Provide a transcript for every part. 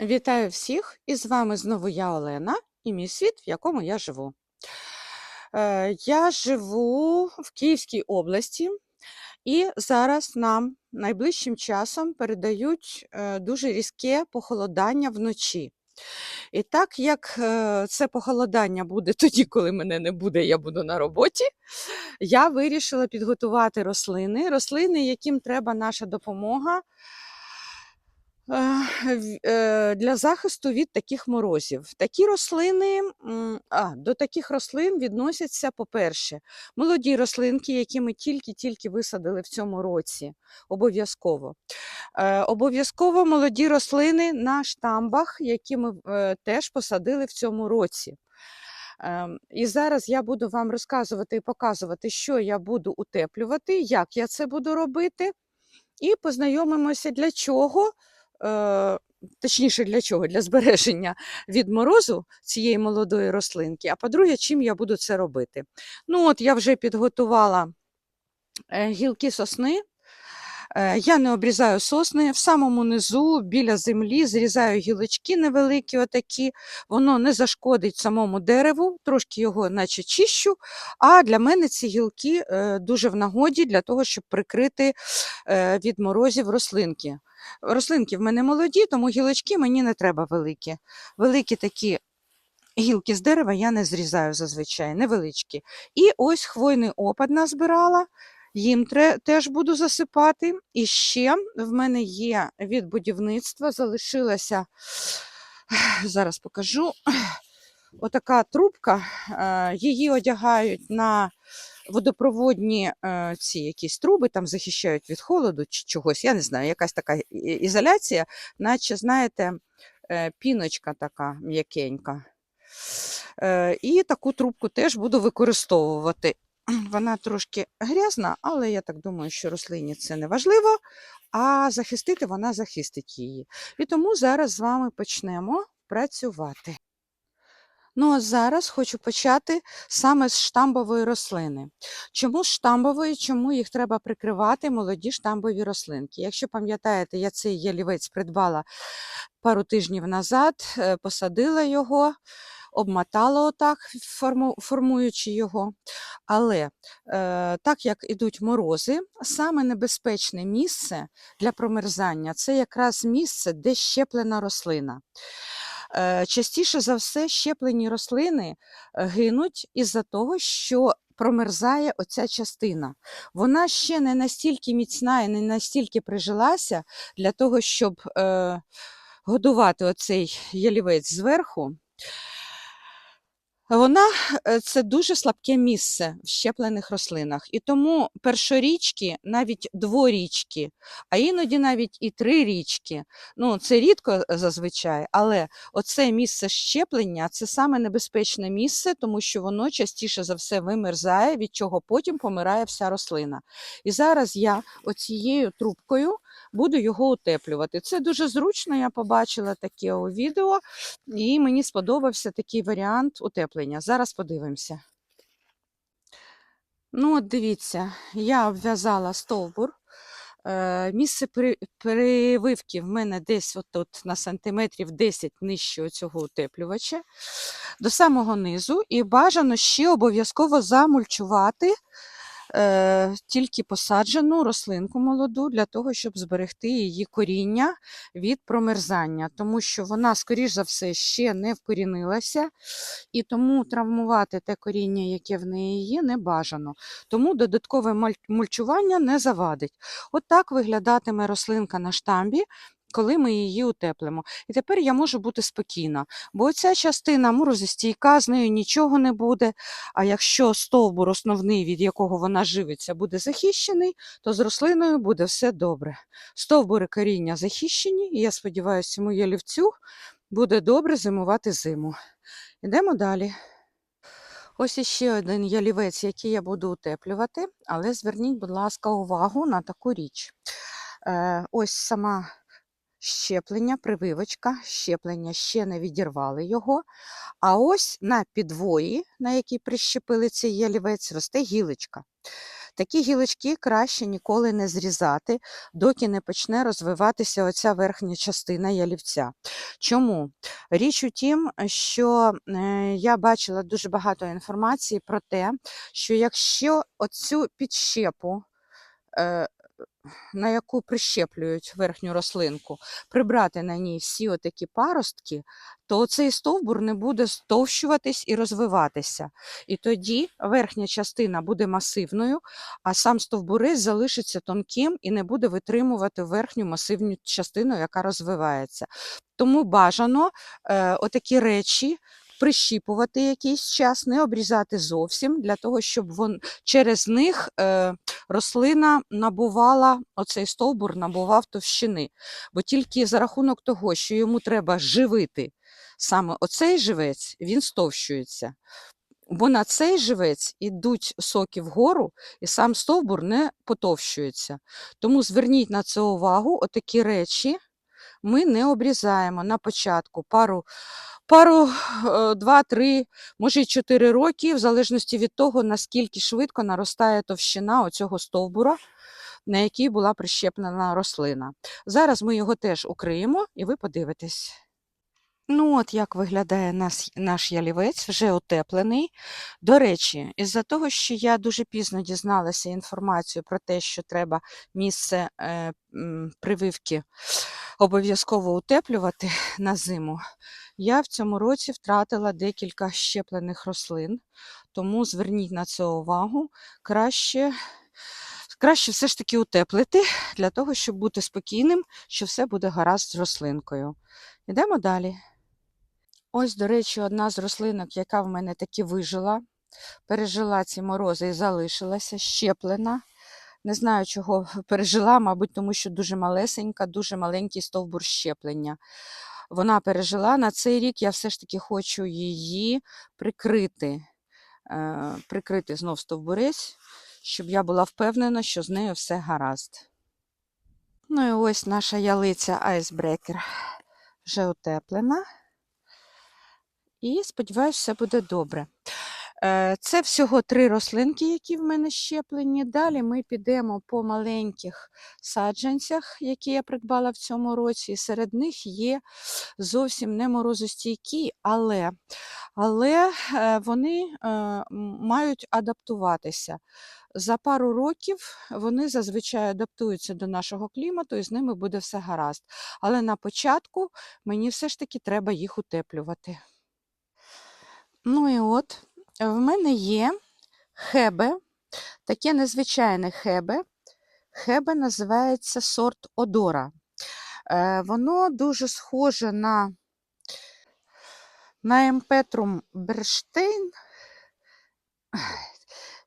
Вітаю всіх! І з вами знову я Олена і мій світ, в якому я живу. Е, Я живу в Київській області, і зараз нам найближчим часом передають е, дуже різке похолодання вночі. І так як е, це похолодання буде тоді, коли мене не буде, я буду на роботі, я вирішила підготувати рослини, рослини, яким треба наша допомога для захисту від таких морозів. Такі рослини, а, до таких рослин відносяться, по-перше, молоді рослинки, які ми тільки-тільки висадили в цьому році. Обов'язково. Е, Обов'язково молоді рослини на штамбах, які ми е, теж посадили в цьому році. Ем, І зараз я буду вам розказувати і показувати, що я буду утеплювати, як я це буду робити, і познайомимося, для чого, точніше, для чого? Для збереження від морозу цієї молодої рослинки. А по-друге, чим я буду це робити. Ну, от я вже підготувала е, гілки сосни. Е, Я не обрізаю сосни в самому низу, біля землі, зрізаю гілочки невеликі, отакі. Воно не зашкодить самому дереву, трошки його наче чищу. А для мене ці гілки е, дуже в нагоді для того, щоб прикрити е, від морозів рослинки. Рослинки в мене молоді, тому гілочки мені не треба великі. Великі такі гілки з дерева я не зрізаю зазвичай, невеличкі. І ось хвойний опад назбирала. Їм теж буду засипати. І ще в мене є від будівництва, залишилася, зараз покажу, отака трубка. е, Її одягають на водопроводні е, ці якісь труби, там захищають від холоду чи чогось. Я не знаю, якась така ізоляція, наче, знаєте, е, піночка така м'якенька. І таку трубку теж буду використовувати. Вона трошки грязна, але я так думаю, що рослині це не важливо, а захистити вона захистить її. І тому зараз з вами почнемо працювати. Ну а зараз хочу почати саме з штамбової рослини. Чому штамбової, чому їх треба прикривати молоді штамбові рослинки? Якщо пам'ятаєте, я цей ялівець придбала пару тижнів назад, е, посадила його, обмотала отак, формуючи його. Але е, так як ідуть морози, саме небезпечне місце для промерзання це якраз місце, де щеплена рослина. Е, Частіше за все, щеплені рослини е, гинуть із-за того, що промерзає оця частина. Вона ще не настільки міцна і не настільки прижилася для того, щоб е, годувати оцей ялівець зверху. Вона е, це дуже слабке місце в щеплених рослинах. І тому першорічки, навіть дворічки, а іноді навіть і трирічки. Ну, це рідко е, зазвичай, але оце місце щеплення це саме небезпечне місце, тому що воно частіше за все вимерзає, від чого потім помирає вся рослина. І зараз я оцією трубкою буду його утеплювати. Це дуже зручно, я побачила таке у відео, і мені сподобався такий варіант утеплення. Зараз подивимося. Ну, от дивіться, я обв'язала стовбур. Е, Місце прививки в мене десь отут на сантиметрів 10 нижче цього утеплювача до самого низу. І бажано ще обов'язково замульчувати е, тільки посаджену рослинку молоду для того, щоб зберегти її коріння від промерзання, тому що вона, скоріш за все, ще не вкорінилася, і тому травмувати те коріння, яке в неї є, не бажано. Тому додаткове мульчування не завадить. От виглядатиме рослинка на штамбі. Коли ми її утеплимо. І тепер я можу бути спокійна, бо ця частина морозостійка, з нею нічого не буде. А якщо стовбур основний, від якого вона живиться, буде захищений, то з рослиною буде все добре. Стовбури коріння захищені, і я сподіваюся, цьому ялівцю буде добре зимувати зиму. Йдемо далі. Ось іще один ялівець, який я буду утеплювати, але зверніть, будь ласка, увагу на таку річ. Е, ось сама щеплення, прививочка, щеплення ще не відірвали його. А ось на підвої, на якій прищепили цей ялівець, росте гілочка. Такі гілочки краще ніколи не зрізати, доки не почне розвиватися оця верхня частина ялівця. Чому? Річ у тім, що е, я бачила дуже багато інформації про те, що якщо оцю підщепу, е, на яку прищеплюють верхню рослинку, прибрати на ній всі отакі паростки, то цей стовбур не буде стовщуватись і розвиватися. І тоді верхня частина буде масивною, а сам стовбурець залишиться тонким і не буде витримувати верхню масивну частину, яка розвивається. Тому бажано е, отакі речі прищіпувати якийсь час, не обрізати зовсім, для того, щоб вон, через них е, рослина набувала, оцей стовбур набував товщини. Бо тільки за рахунок того, що йому треба живити саме оцей живець, він стовщується. Бо на цей живець ідуть соки вгору, і сам стовбур не потовщується. Тому зверніть на це увагу, отакі речі ми не обрізаємо на початку пару, пару е, два-три, може й чотири роки, в залежності від того, наскільки швидко наростає товщина оцього стовбура, на який була прищеплена рослина. Зараз ми його теж укриємо, і ви подивитесь. Ну, от як виглядає наш, наш ялівець, вже утеплений. До речі, із-за того, що я дуже пізно дізналася інформацію про те, що треба місце е, прививки обов'язково утеплювати на зиму, я в цьому році втратила декілька щеплених рослин, тому зверніть на це увагу. Краще, краще все ж таки утеплити, для того, щоб бути спокійним, що все буде гаразд з рослинкою. Йдемо далі. Ось, до речі, одна з рослинок, яка в мене таки вижила, пережила ці морози і залишилася, щеплена. Не знаю, чого пережила, мабуть, тому що дуже малесенька, дуже маленький стовбур щеплення. Вона пережила. На цей рік я все ж таки хочу її прикрити, е, прикрити знов стовбурець, щоб я була впевнена, що з нею все гаразд. Ну і ось наша ялиця Айсбрекер вже утеплена. І сподіваюся, все буде добре. Е, Це всього три рослинки, які в мене щеплені. Далі ми підемо по маленьких саджанцях, які я придбала в цьому році. Серед них є зовсім не морозостійкі, але, але е, вони е, мають адаптуватися. За пару років вони зазвичай адаптуються до нашого клімату, і з ними буде все гаразд. Але на початку мені все ж таки треба їх утеплювати. Ну і от, в мене є хебе, таке незвичайне хебе. Хебе називається сорт Одора. Е, воно дуже схоже на, на Емпетрум Берштейн.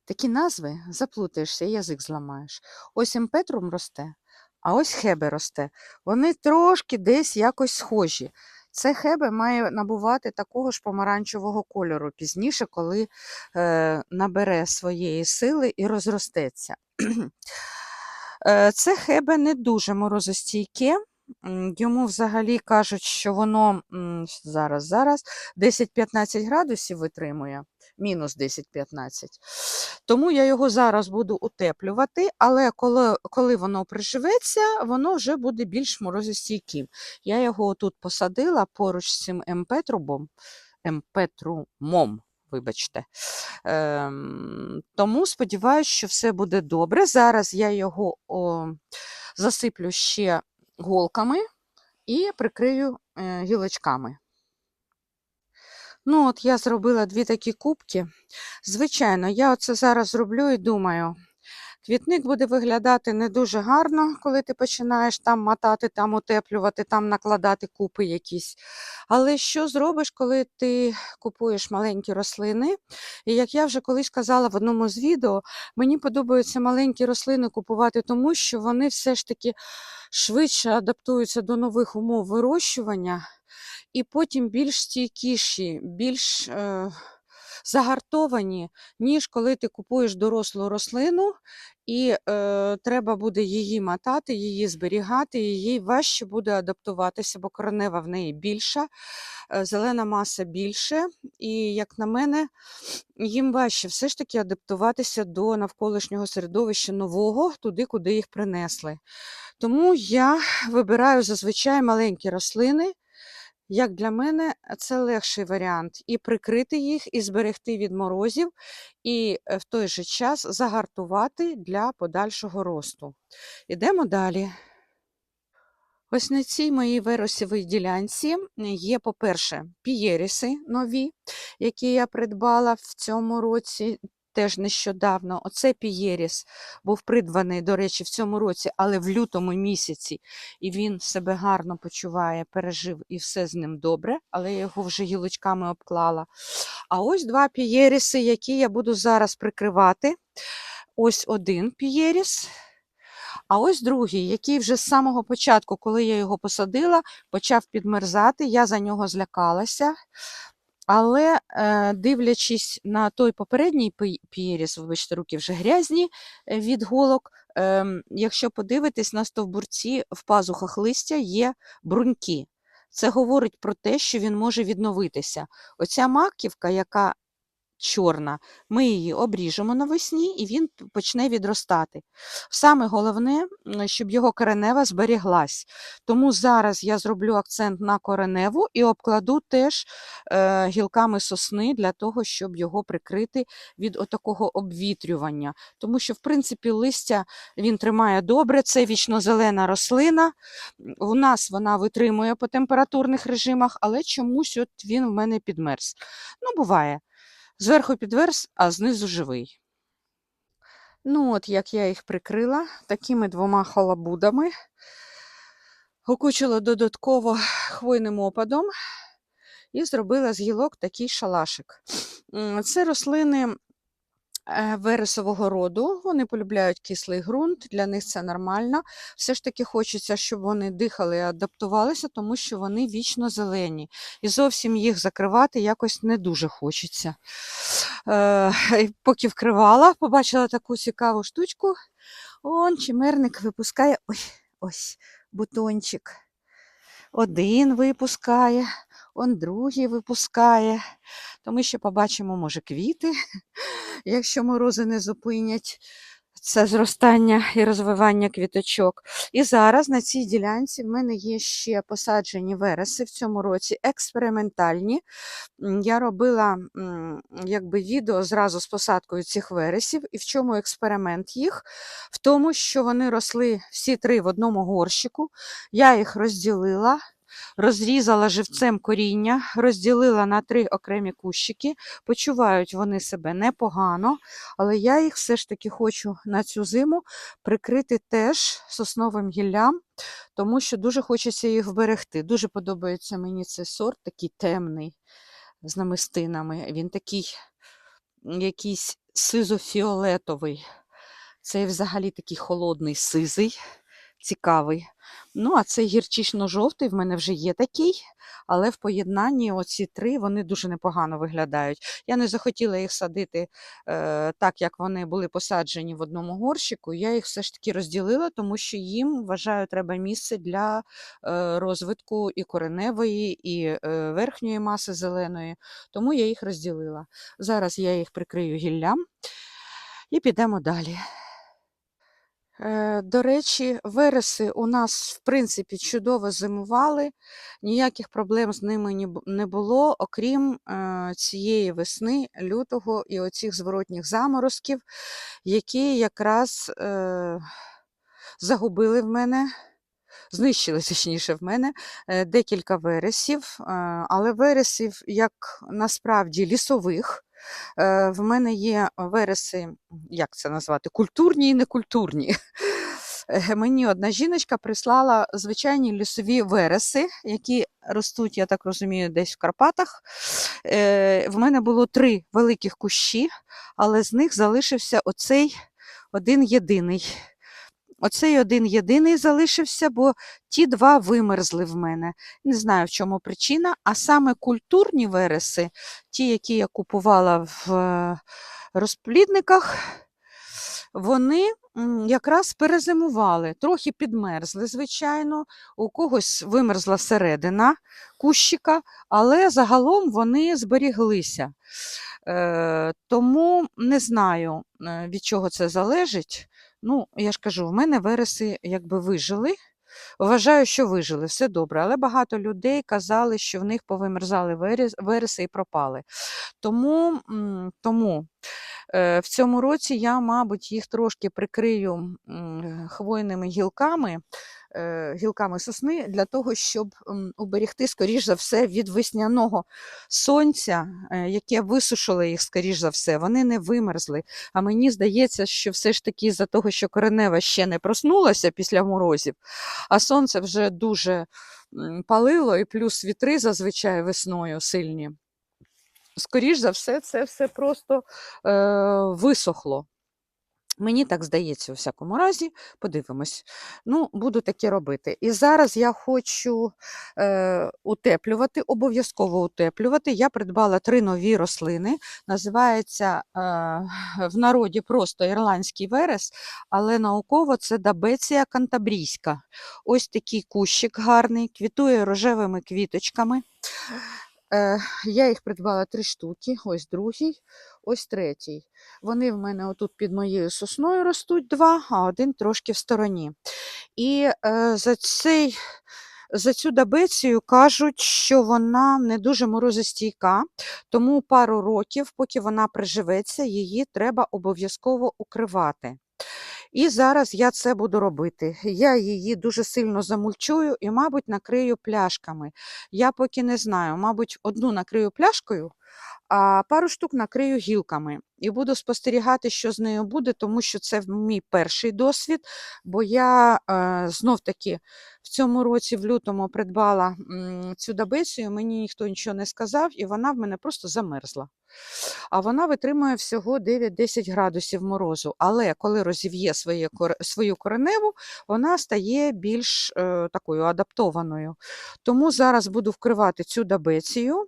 Такі назви заплутаєшся, язик зламаєш. Ось Емпетрум росте, а ось хебе росте. Вони трошки десь якось схожі. Це хебе має набувати такого ж помаранчевого кольору пізніше, коли е, набере своєї сили і розростеться. Е, Це хебе не дуже морозостійке. Йому взагалі кажуть, що воно зараз, зараз 10-15 градусів витримує, мінус 10-15. Тому я його зараз буду утеплювати, але коли, коли воно приживеться, воно вже буде більш морозостійким. Я його отут посадила поруч з цим емпетрубом, емпетрумом, вибачте. Ем, тому сподіваюся, що все буде добре. Зараз я його о, засиплю ще голками і прикрию гілочками. Ну, от я зробила дві такі кубки. Звичайно, я оце зараз зроблю і думаю, квітник буде виглядати не дуже гарно, коли ти починаєш там мотати, там утеплювати, там накладати купи якісь. Але що зробиш, коли ти купуєш маленькі рослини? І як я вже колись казала в одному з відео, мені подобаються маленькі рослини купувати, тому що вони все ж таки швидше адаптуються до нових умов вирощування і потім більш стійкіші, більш е, загартовані, ніж коли ти купуєш дорослу рослину і е, треба буде її мотати, її зберігати, їй важче буде адаптуватися, бо коренева в неї більша, е, зелена маса більше, і, як на мене, їм важче все ж таки адаптуватися до навколишнього середовища нового, туди, куди їх принесли. Тому я вибираю зазвичай маленькі рослини. Як для мене, це легший варіант і прикрити їх, і зберегти від морозів, і е, в той же час загартувати для подальшого росту. Ідемо далі. Ось на цій моїй вересовій ділянці є, по-перше, пієріси нові, які я придбала в цьому році. Теж нещодавно. Оце пієріс був придбаний, до речі, в цьому році, але в лютому місяці, і він себе гарно почуває, пережив і все з ним добре, але я його вже гілочками обклала. А ось два пієріси, які я буду зараз прикривати. Ось один пієріс, а ось другий, який вже з самого початку, коли я його посадила, почав підмерзати. Я за нього злякалася. Але е, дивлячись на той попередній пі- пієріс, вибачте, руки вже грязні е, від голок. ем, якщо подивитись на стовбурці в пазухах листя є бруньки. Це говорить про те, що він може відновитися. Оця маківка, яка чорна, ми її обріжемо навесні і він почне відростати. Саме головне, щоб його коренева зберіглась. Тому зараз я зроблю акцент на кореневу і обкладу теж е, гілками сосни для того, щоб його прикрити від отакого обвітрювання. Тому що, в принципі, листя він тримає добре, це вічнозелена рослина. У нас вона витримує по температурних режимах, але чомусь от він в мене підмерз. Ну, буває. Зверху підверс, а знизу живий. Ну, от як я їх прикрила такими двома халабудами. Окучила додатково хвойним опадом і зробила з гілок такий шалашик. Це рослини вересового роду. Вони полюбляють кислий ґрунт, для них це нормально. Все ж таки хочеться, щоб вони дихали і адаптувалися, тому що вони вічно зелені. І зовсім їх закривати якось не дуже хочеться. Е, поки вкривала, побачила таку цікаву штучку. Он чимерник випускає ой, ось бутончик. Один випускає, он другий випускає. То ми ще побачимо, може, квіти, якщо морози не зупинять це зростання і розвивання квіточок. І зараз на цій ділянці в мене є ще посаджені вереси в цьому році, експериментальні. Я робила якби відео зразу з посадкою цих вересів. І в чому експеримент їх? В тому, що вони росли всі три в одному горщику. Я їх розділила. Розрізала живцем коріння, розділила на три окремі кущики. Почувають вони себе непогано, але я їх все ж таки хочу на цю зиму прикрити теж сосновим гіллям, тому що дуже хочеться їх вберегти. Дуже подобається мені цей сорт, такий темний з намистинами. Він такий якийсь сизо-фіолетовий. Цей взагалі такий холодний сизий, цікавий. Ну, а цей гірчично-жовтий в мене вже є такий, але в поєднанні оці три вони дуже непогано виглядають. Я не захотіла їх садити е, так, як вони були посаджені в одному горщику. Я їх все ж таки розділила, тому що їм, вважаю, треба місце для е, розвитку і кореневої, і е, верхньої маси зеленої. Тому я їх розділила. Зараз я їх прикрию гіллям і підемо далі. Е, До речі, вереси у нас, в принципі, чудово зимували, ніяких проблем з ними не було, окрім е, цієї весни, лютого і оцих зворотніх заморозків, які якраз е, загубили в мене, знищили точніше в мене декілька вересів, але вересів, як насправді, лісових. Е, В мене є вереси, як це назвати, культурні і некультурні. Мені одна жіночка прислала звичайні лісові вереси, які ростуть, я так розумію, десь в Карпатах. Е, В мене було три великих кущі, але з них залишився оцей один єдиний. Оцей один єдиний залишився, бо ті два вимерзли в мене. Не знаю, в чому причина. А саме культурні вереси, ті, які я купувала в е, розплідниках, вони якраз перезимували, трохи підмерзли, звичайно, у когось вимерзла середина кущика, але загалом вони зберіглися. Е, тому не знаю, е, від чого це залежить. Ну, я ж кажу, в мене вереси якби вижили. Вважаю, що вижили, все добре. Але багато людей казали, що в них повимерзали вереси і пропали. Тому, тому е, в цьому році я, мабуть, їх трошки прикрию хвойними гілками, гілками сосни, для того, щоб м, уберегти, скоріш за все, від весняного сонця, е, яке висушило їх, скоріш за все, вони не вимерзли. А мені здається, що все ж таки за того, що коренева ще не проснулася після морозів, а сонце вже дуже палило, і плюс вітри зазвичай весною сильні. Скоріш за все, це все просто е, висохло. Мені так здається, у всякому разі, подивимось. Ну, буду таке робити. І зараз я хочу е, утеплювати, обов'язково утеплювати. Я придбала три нові рослини. Називається е, в народі просто ірландський верес, але науково це дабеція кантабрійська. Ось такий кущик гарний, квітує рожевими квіточками. Е, я їх придбала три штуки, ось другий, ось третій. Вони в мене отут під моєю сосною ростуть два, а один трошки в стороні. І е, за, цей, за цю дабецію кажуть, що вона не дуже морозостійка, тому пару років, поки вона приживеться, її треба обов'язково укривати. І зараз я це буду робити. Я її дуже сильно замульчую і, мабуть, накрию пляшками. Я поки не знаю, мабуть, одну накрию пляшкою, а пару штук накрию гілками. І буду спостерігати, що з нею буде, тому що це мій перший досвід. Бо я е, знов-таки в цьому році, в лютому, придбала м, цю дабецію, мені ніхто нічого не сказав, і вона в мене просто замерзла. А вона витримує всього 9-10 градусів морозу. Але коли розів'є свою кореневу, вона стає більш е, такою адаптованою. Тому зараз буду вкривати цю дабецію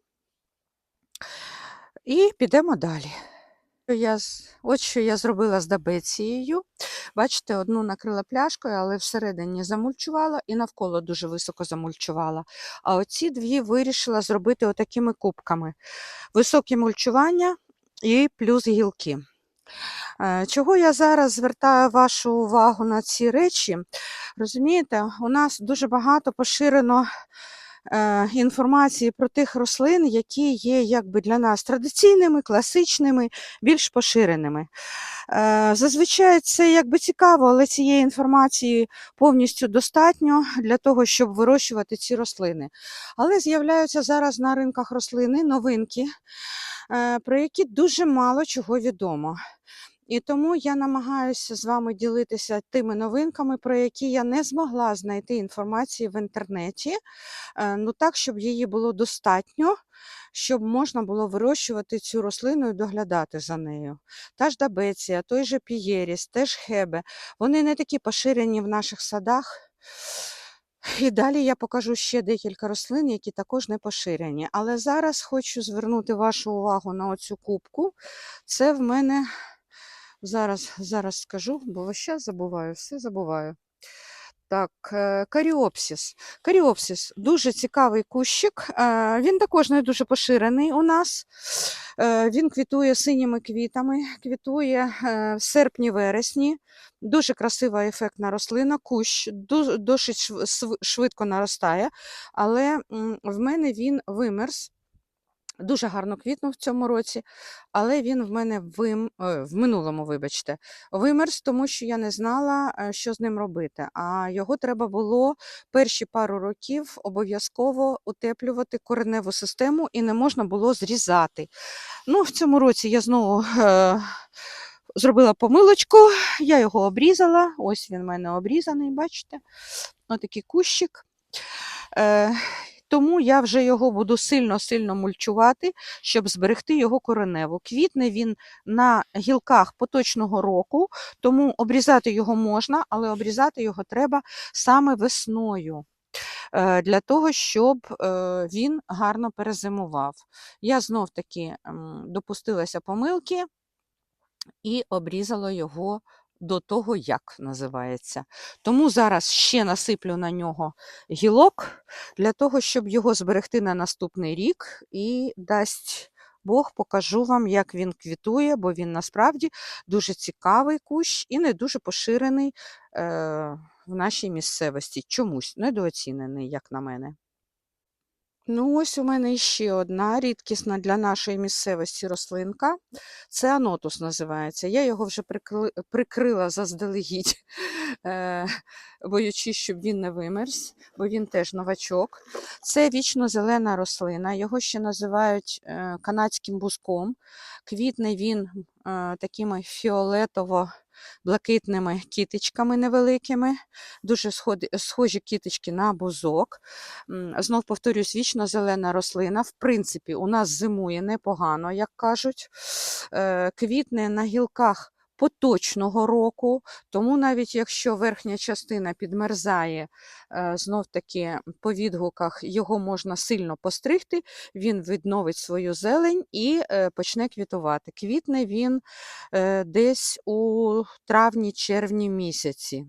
і підемо далі. Я, от що я зробила з дабецією. Бачите, одну накрила пляшкою, але всередині замульчувала і навколо дуже високо замульчувала. А оці дві вирішила зробити отакими кубками. Високе мульчування і плюс гілки. Е, Чого я зараз звертаю вашу увагу на ці речі? Розумієте, у нас дуже багато поширено інформації про тих рослин, які є якби для нас традиційними, класичними, більш поширеними. Е, Зазвичай це якби цікаво, але цієї інформації повністю достатньо для того, щоб вирощувати ці рослини. Але з'являються зараз на ринках рослини новинки, е, про які дуже мало чого відомо. І тому я намагаюся з вами ділитися тими новинками, про які я не змогла знайти інформації в інтернеті, е, ну так, щоб її було достатньо, щоб можна було вирощувати цю рослину і доглядати за нею. Та ж дабеція, той же пієріс, теж хебе, вони не такі поширені в наших садах. І далі я покажу ще декілька рослин, які також не поширені. Але зараз хочу звернути вашу увагу на оцю кубку. Це в мене зараз, зараз скажу, бо весь час забуваю, все забуваю. Так, е, каріопсіс. Каріопсіс дуже цікавий кущик. е, Він також не дуже поширений у нас. Е, Він квітує синіми квітами, квітує в серпні-вересні. Дуже красива ефектна рослина, кущ досить швидко наростає, але в мене він вимерз. Дуже гарно квітнув в цьому році, але він в мене вим... е, в минулому, вибачте, вимерз, тому що я не знала, е, що з ним робити. А його треба було перші пару років обов'язково утеплювати кореневу систему і не можна було зрізати. Ну, в цьому році я знову е... зробила помилочку, я його обрізала. Ось він в мене обрізаний, бачите? Отакий кущик. Е... Тому я вже його буду сильно-сильно мульчувати, щоб зберегти його кореневу. Квітне він на гілках поточного року, тому обрізати його можна, але обрізати його треба саме весною. е, Для того, щоб е, він гарно перезимував. Я знов таки допустилася помилки і обрізала його до того, як називається. Тому зараз ще насиплю на нього гілок для того, щоб його зберегти на наступний рік і дасть Бог покажу вам, як він квітує, бо він насправді дуже цікавий кущ і не дуже поширений е, в нашій місцевості. Чомусь недооцінений, як на мене. Ну, ось у мене ще одна рідкісна для нашої місцевості рослинка. Це анотус називається. Я його вже прикрила заздалегідь, е, боючись, щоб він не вимерз, бо він теж новачок. Це вічно-зелена рослина, його ще називають е, канадським бузком. Квітне він е, такими фіолетово-блакитними кіточками невеликими, дуже схожі кіточки на бузок. Знов повторюсь, вічно зелена рослина. В принципі, у нас зимує непогано, як кажуть. Е, Квітне на гілках поточного року, тому навіть якщо верхня частина підмерзає, е, знов таки по відгуках його можна сильно постригти, він відновить свою зелень і е, почне квітувати. Квітне він е, десь у травні-червні місяці.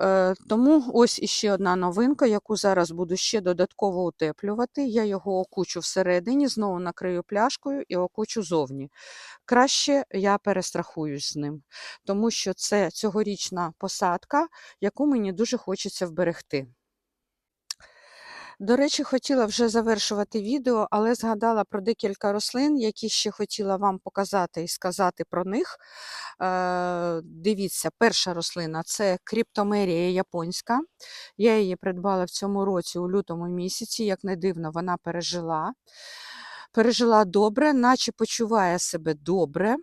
Е, Тому ось іще одна новинка, яку зараз буду ще додатково утеплювати. Я його окучу всередині, знову накрию пляшкою і окучу зовні. Краще я перестрахуюсь з ним, тому що це цьогорічна посадка, яку мені дуже хочеться вберегти. До речі, хотіла вже завершувати відео, але згадала про декілька рослин, які ще хотіла вам показати і сказати про них. Е, Дивіться, перша рослина це криптомерія японська. Я її придбала в цьому році у лютому місяці, як не дивно, вона пережила. Пережила добре, наче почуває себе добре,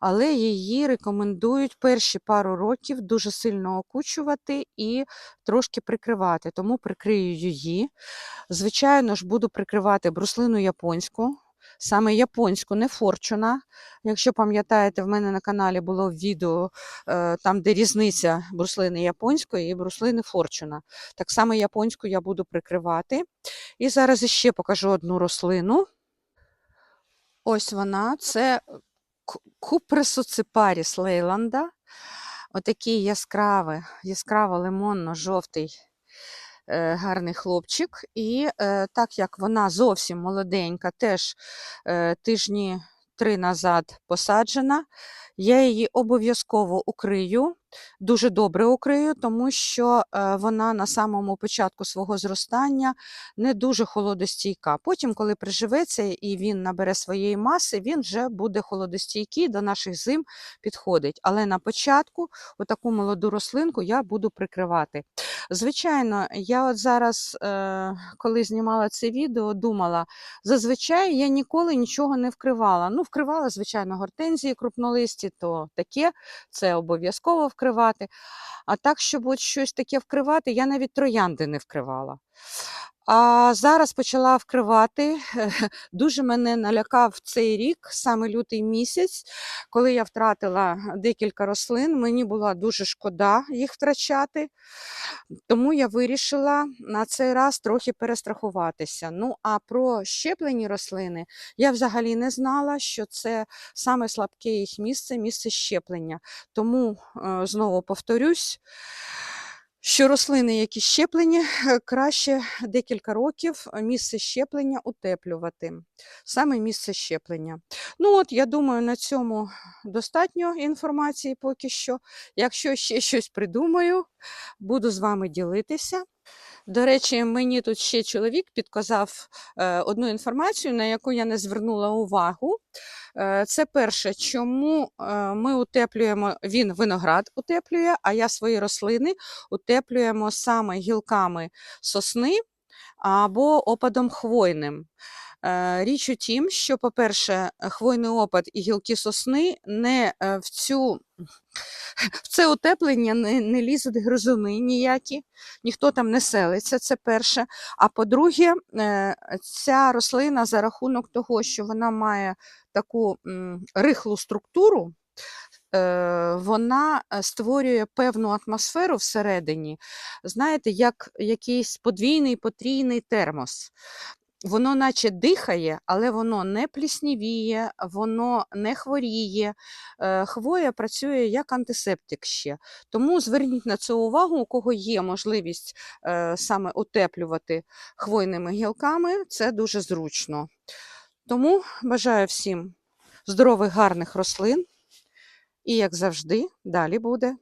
але її рекомендують перші пару років дуже сильно окучувати і трошки прикривати. Тому прикрию її. Звичайно ж, буду прикривати бруслину японську. Саме японську, не форчуна. Якщо пам'ятаєте, в мене на каналі було відео, е, там, де різниця бруслини японської і бруслини форчуна. Так само японську я буду прикривати. І зараз іще покажу одну рослину. Ось вона, це купресуципаріс Лейланда. Отакий яскравий, яскраво лимонно-жовтий е, гарний хлопчик. І е, так як вона зовсім молоденька, теж е, тижні три назад посаджена, я її обов'язково укрию, дуже добре укрию, тому що е, вона на самому початку свого зростання не дуже холодостійка. Потім, коли приживеться і він набере своєї маси, він вже буде холодостійкий, до наших зим підходить. Але на початку отаку молоду рослинку я буду прикривати. Звичайно, я от зараз, е, коли знімала це відео, думала, зазвичай я ніколи нічого не вкривала. Ну, вкривала, звичайно, гортензії крупнолисті, то таке, це обов'язково вкривати. А так, щоб от щось таке вкривати, я навіть троянди не вкривала. А зараз почала вкривати. Дуже мене налякав цей рік, саме лютий місяць, коли я втратила декілька рослин. Мені була дуже шкода їх втрачати. Тому я вирішила на цей раз трохи перестрахуватися. Ну, а про щеплені рослини я взагалі не знала, що це саме слабке їх місце місце щеплення. Тому е, знову повторюсь. Що рослини, які щеплені, е, краще декілька років місце щеплення утеплювати. Саме місце щеплення. Ну от, я думаю, на цьому достатньо інформації поки що. Якщо ще щось придумаю, буду з вами ділитися. До речі, мені тут ще чоловік підказав е, одну інформацію, на яку я не звернула увагу. Е, Це перше, чому е, ми утеплюємо, він виноград утеплює, а я свої рослини утеплюємо саме гілками сосни або опадом хвойним. Е, Річ у тім, що, по-перше, хвойний опад і гілки сосни не е, в цю. В це утеплення не, не лізуть гризуни ніякі, ніхто там не селиться, це перше. А по-друге, е, ця рослина за рахунок того, що вона має таку рихлу структуру, е, вона е, створює певну атмосферу всередині, знаєте, як якийсь подвійний потрійний термос. Воно наче дихає, але воно не пліснівіє, воно не хворіє. Е, Хвоя працює як антисептик ще. Тому зверніть на це увагу, у кого є можливість е, саме утеплювати хвойними гілками, це дуже зручно. Тому бажаю всім здорових, гарних рослин. І, як завжди, далі буде.